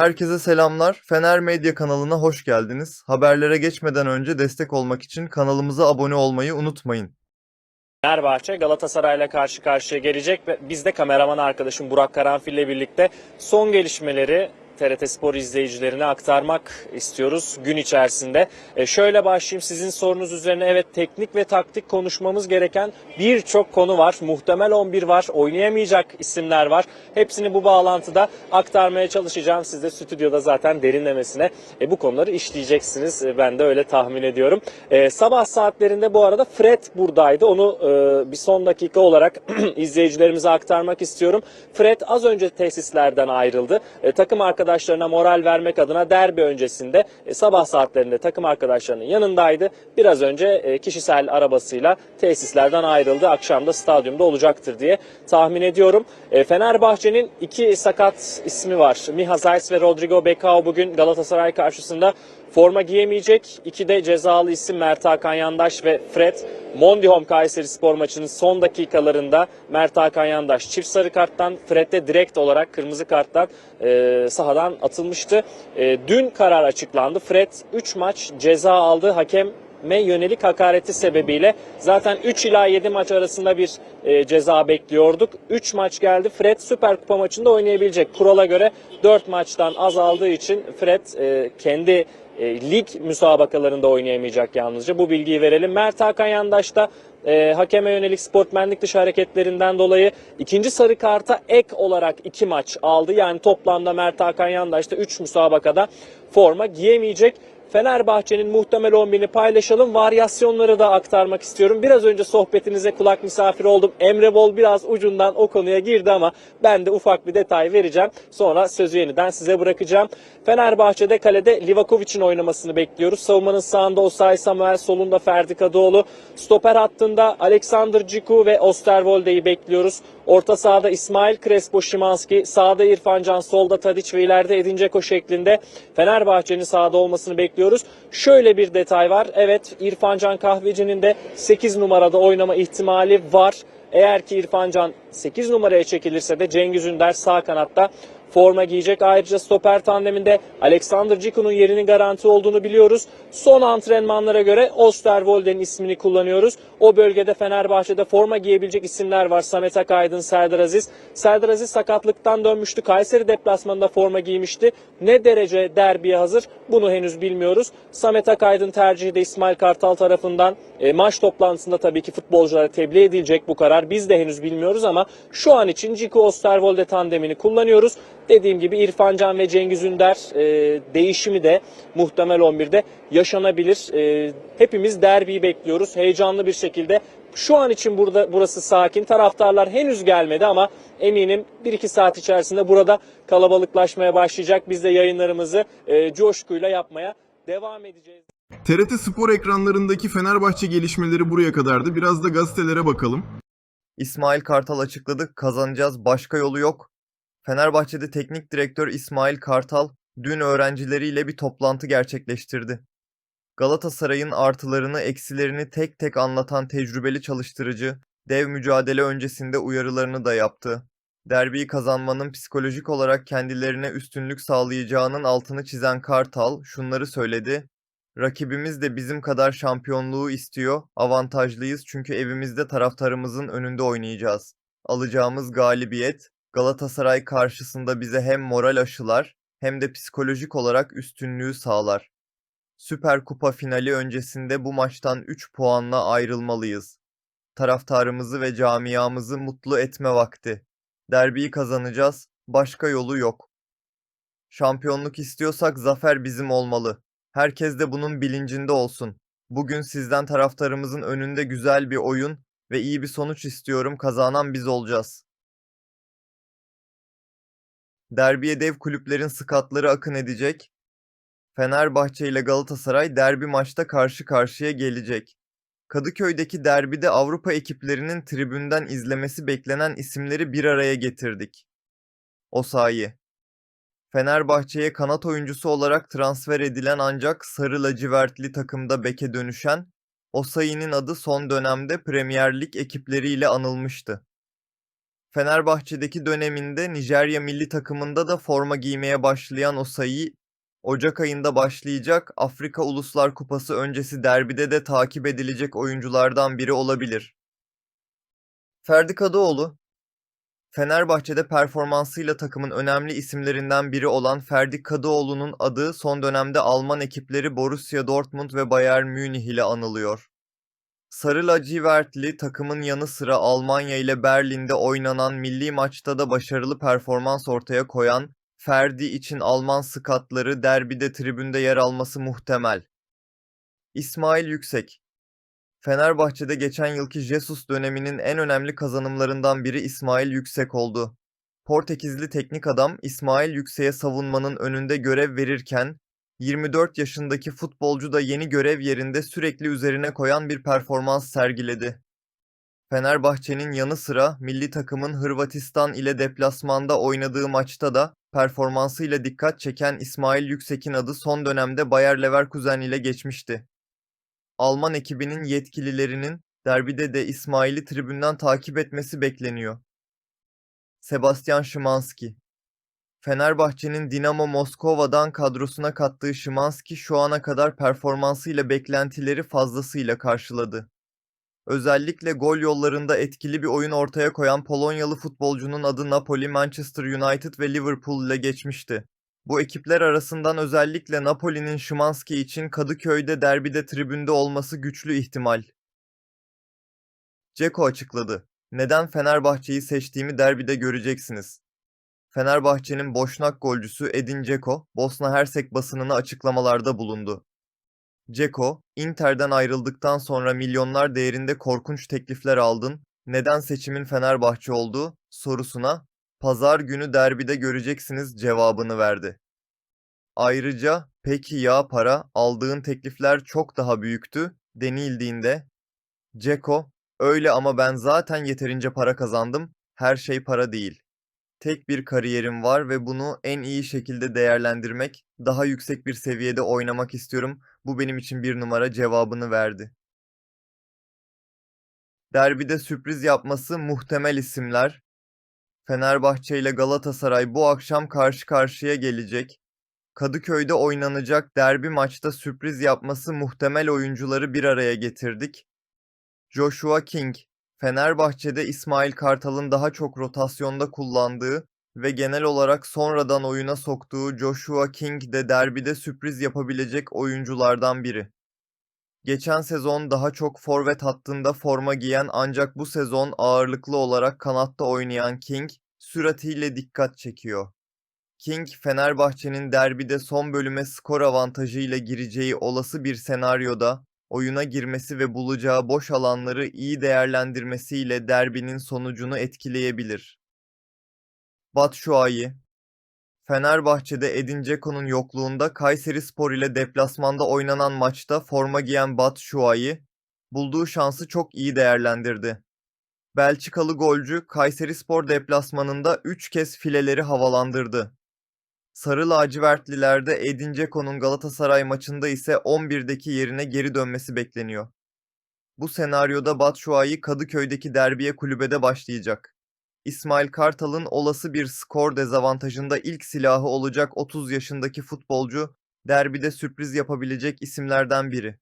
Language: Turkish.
Herkese selamlar. Fener Medya kanalına hoş geldiniz. Haberlere geçmeden önce destek olmak için kanalımıza abone olmayı unutmayın. Fenerbahçe Galatasaray'la karşı karşıya gelecek ve biz de kameraman arkadaşım Burak Karanfil ile birlikte son gelişmeleri TRT Spor izleyicilerine aktarmak istiyoruz gün içerisinde. E şöyle başlayayım sizin sorunuz üzerine evet teknik ve taktik konuşmamız gereken birçok konu var. Muhtemel 11 var, oynayamayacak isimler var. Hepsini bu bağlantıda aktarmaya çalışacağım. Siz de stüdyoda zaten derinlemesine e, bu konuları işleyeceksiniz. E, ben de öyle tahmin ediyorum. E, sabah saatlerinde bu arada Fred buradaydı. Onu e, bir son dakika olarak izleyicilerimize aktarmak istiyorum. Fred az önce tesislerden ayrıldı. E, takım arkadaşlarına moral vermek adına derbi öncesinde e, sabah saatlerinde takım arkadaşlarının yanındaydı. Biraz önce e, kişisel arabasıyla tesislerden ayrıldı. Akşam da stadyumda olacaktır diye tahmin ediyorum. E, Fenerbahçe'nin iki sakat ismi var. Miha Zayt ve Rodrigo Becao bugün Galatasaray karşısında Forma giyemeyecek. İki de cezalı isim Mert Hakan Yandaş ve Fred. Mondihom Kayseri Spor maçının son dakikalarında Mert Hakan Yandaş çift sarı karttan, Fred de direkt olarak kırmızı karttan e, sahadan atılmıştı. E, dün karar açıklandı. Fred 3 maç ceza aldı. Hakem yönelik hakareti sebebiyle zaten 3 ila 7 maç arasında bir e, ceza bekliyorduk. 3 maç geldi. Fred Süper Kupa maçında oynayabilecek. Kurala göre 4 maçtan az aldığı için Fred e, kendi e, lig müsabakalarında oynayamayacak yalnızca. Bu bilgiyi verelim. Mert Hakan Yandaş da e, hakeme yönelik sportmenlik dışı hareketlerinden dolayı ikinci sarı karta ek olarak iki maç aldı. Yani toplamda Mert Hakan Yandaş da 3 müsabakada forma giyemeyecek. Fenerbahçe'nin muhtemel 11'ini paylaşalım. Varyasyonları da aktarmak istiyorum. Biraz önce sohbetinize kulak misafiri oldum. Emre Bol biraz ucundan o konuya girdi ama ben de ufak bir detay vereceğim. Sonra sözü yeniden size bırakacağım. Fenerbahçe'de kalede Livakovic'in oynamasını bekliyoruz. Savunmanın sağında Osay Samuel, solunda Ferdi Kadıoğlu. Stoper hattında Alexander Ciku ve Osterwolde'yi bekliyoruz. Orta sahada İsmail Crespo Şimanski, sağda İrfan Can, solda Tadic ve ileride Edin Dzeko şeklinde Fenerbahçe'nin sahada olmasını bekliyoruz. Şöyle bir detay var. Evet İrfan Can Kahveci'nin de 8 numarada oynama ihtimali var. Eğer ki İrfan Can 8 numaraya çekilirse de Cengiz Ünder sağ kanatta forma giyecek. Ayrıca stoper tandeminde Alexander Ciku'nun yerinin garanti olduğunu biliyoruz. Son antrenmanlara göre Osterwolde'nin ismini kullanıyoruz. O bölgede Fenerbahçe'de forma giyebilecek isimler var. Samet Akaydın, Serdar Aziz. Serdar Aziz sakatlıktan dönmüştü. Kayseri deplasmanında forma giymişti. Ne derece derbiye hazır bunu henüz bilmiyoruz. Samet Akaydın tercihi de İsmail Kartal tarafından e, maç toplantısında tabii ki futbolculara tebliğ edilecek bu karar. Biz de henüz bilmiyoruz ama şu an için Ciku Osterwolde tandemini kullanıyoruz. Dediğim gibi İrfan Can ve Cengiz Ünder e, değişimi de muhtemel 11'de yaşanabilir. E, hepimiz derbiyi bekliyoruz heyecanlı bir şekilde. Şu an için burada burası sakin. Taraftarlar henüz gelmedi ama eminim 1-2 saat içerisinde burada kalabalıklaşmaya başlayacak. Biz de yayınlarımızı e, coşkuyla yapmaya devam edeceğiz. TRT Spor ekranlarındaki Fenerbahçe gelişmeleri buraya kadardı. Biraz da gazetelere bakalım. İsmail Kartal açıkladı. Kazanacağız. Başka yolu yok. Fenerbahçe'de teknik direktör İsmail Kartal dün öğrencileriyle bir toplantı gerçekleştirdi. Galatasaray'ın artılarını, eksilerini tek tek anlatan tecrübeli çalıştırıcı, dev mücadele öncesinde uyarılarını da yaptı. Derbiyi kazanmanın psikolojik olarak kendilerine üstünlük sağlayacağının altını çizen Kartal şunları söyledi. Rakibimiz de bizim kadar şampiyonluğu istiyor. Avantajlıyız çünkü evimizde taraftarımızın önünde oynayacağız. Alacağımız galibiyet Galatasaray karşısında bize hem moral aşılar hem de psikolojik olarak üstünlüğü sağlar. Süper Kupa finali öncesinde bu maçtan 3 puanla ayrılmalıyız. Taraftarımızı ve camiamızı mutlu etme vakti. Derbiyi kazanacağız, başka yolu yok. Şampiyonluk istiyorsak zafer bizim olmalı. Herkes de bunun bilincinde olsun. Bugün sizden taraftarımızın önünde güzel bir oyun ve iyi bir sonuç istiyorum. Kazanan biz olacağız. Derbiye dev kulüplerin skatları akın edecek. Fenerbahçe ile Galatasaray derbi maçta karşı karşıya gelecek. Kadıköy'deki derbide Avrupa ekiplerinin tribünden izlemesi beklenen isimleri bir araya getirdik. Osayi Fenerbahçe'ye kanat oyuncusu olarak transfer edilen ancak sarı lacivertli takımda beke dönüşen Osayi'nin adı son dönemde Premier Lig ekipleriyle anılmıştı. Fenerbahçe'deki döneminde Nijerya milli takımında da forma giymeye başlayan Osayi, Ocak ayında başlayacak Afrika Uluslar Kupası öncesi derbide de takip edilecek oyunculardan biri olabilir. Ferdi Kadıoğlu Fenerbahçe'de performansıyla takımın önemli isimlerinden biri olan Ferdi Kadıoğlu'nun adı son dönemde Alman ekipleri Borussia Dortmund ve Bayern Münih ile anılıyor. Sarı lacivertli takımın yanı sıra Almanya ile Berlin'de oynanan milli maçta da başarılı performans ortaya koyan Ferdi için Alman skatları derbide tribünde yer alması muhtemel. İsmail Yüksek Fenerbahçe'de geçen yılki Jesus döneminin en önemli kazanımlarından biri İsmail Yüksek oldu. Portekizli teknik adam İsmail Yüksek'e savunmanın önünde görev verirken 24 yaşındaki futbolcu da yeni görev yerinde sürekli üzerine koyan bir performans sergiledi. Fenerbahçe'nin yanı sıra milli takımın Hırvatistan ile deplasmanda oynadığı maçta da performansıyla dikkat çeken İsmail Yüksek'in adı son dönemde Bayer Leverkusen ile geçmişti. Alman ekibinin yetkililerinin derbide de İsmail'i tribünden takip etmesi bekleniyor. Sebastian Szymanski Fenerbahçe'nin Dinamo Moskova'dan kadrosuna kattığı Szymanski şu ana kadar performansıyla beklentileri fazlasıyla karşıladı. Özellikle gol yollarında etkili bir oyun ortaya koyan Polonyalı futbolcunun adı Napoli, Manchester United ve Liverpool ile geçmişti. Bu ekipler arasından özellikle Napoli'nin Szymanski için Kadıköy'de derbide tribünde olması güçlü ihtimal. Ceko açıkladı. Neden Fenerbahçe'yi seçtiğimi derbide göreceksiniz. Fenerbahçe'nin boşnak golcüsü Edin Dzeko, Bosna Hersek basınına açıklamalarda bulundu. Dzeko, Inter'den ayrıldıktan sonra milyonlar değerinde korkunç teklifler aldın, neden seçimin Fenerbahçe olduğu sorusuna pazar günü derbide göreceksiniz cevabını verdi. Ayrıca peki ya para aldığın teklifler çok daha büyüktü denildiğinde Ceko öyle ama ben zaten yeterince para kazandım her şey para değil. Tek bir kariyerim var ve bunu en iyi şekilde değerlendirmek, daha yüksek bir seviyede oynamak istiyorum. Bu benim için bir numara cevabını verdi. Derbide sürpriz yapması muhtemel isimler. Fenerbahçe ile Galatasaray bu akşam karşı karşıya gelecek. Kadıköy'de oynanacak derbi maçta sürpriz yapması muhtemel oyuncuları bir araya getirdik. Joshua King, Fenerbahçe'de İsmail Kartal'ın daha çok rotasyonda kullandığı ve genel olarak sonradan oyuna soktuğu Joshua King de derbide sürpriz yapabilecek oyunculardan biri. Geçen sezon daha çok forvet hattında forma giyen ancak bu sezon ağırlıklı olarak kanatta oynayan King süratiyle dikkat çekiyor. King, Fenerbahçe'nin derbide son bölüme skor avantajıyla gireceği olası bir senaryoda oyuna girmesi ve bulacağı boş alanları iyi değerlendirmesiyle derbinin sonucunu etkileyebilir. Batshuayi Fenerbahçe'de Edin Dzeko'nun yokluğunda Kayserispor ile deplasmanda oynanan maçta forma giyen Batshuayi, bulduğu şansı çok iyi değerlendirdi. Belçikalı golcü Kayserispor deplasmanında 3 kez fileleri havalandırdı. Sarı lacivertlilerde Edin Dzeko'nun Galatasaray maçında ise 11'deki yerine geri dönmesi bekleniyor. Bu senaryoda Batshuayi Kadıköy'deki derbiye kulübede başlayacak. İsmail Kartal'ın olası bir skor dezavantajında ilk silahı olacak 30 yaşındaki futbolcu derbide sürpriz yapabilecek isimlerden biri.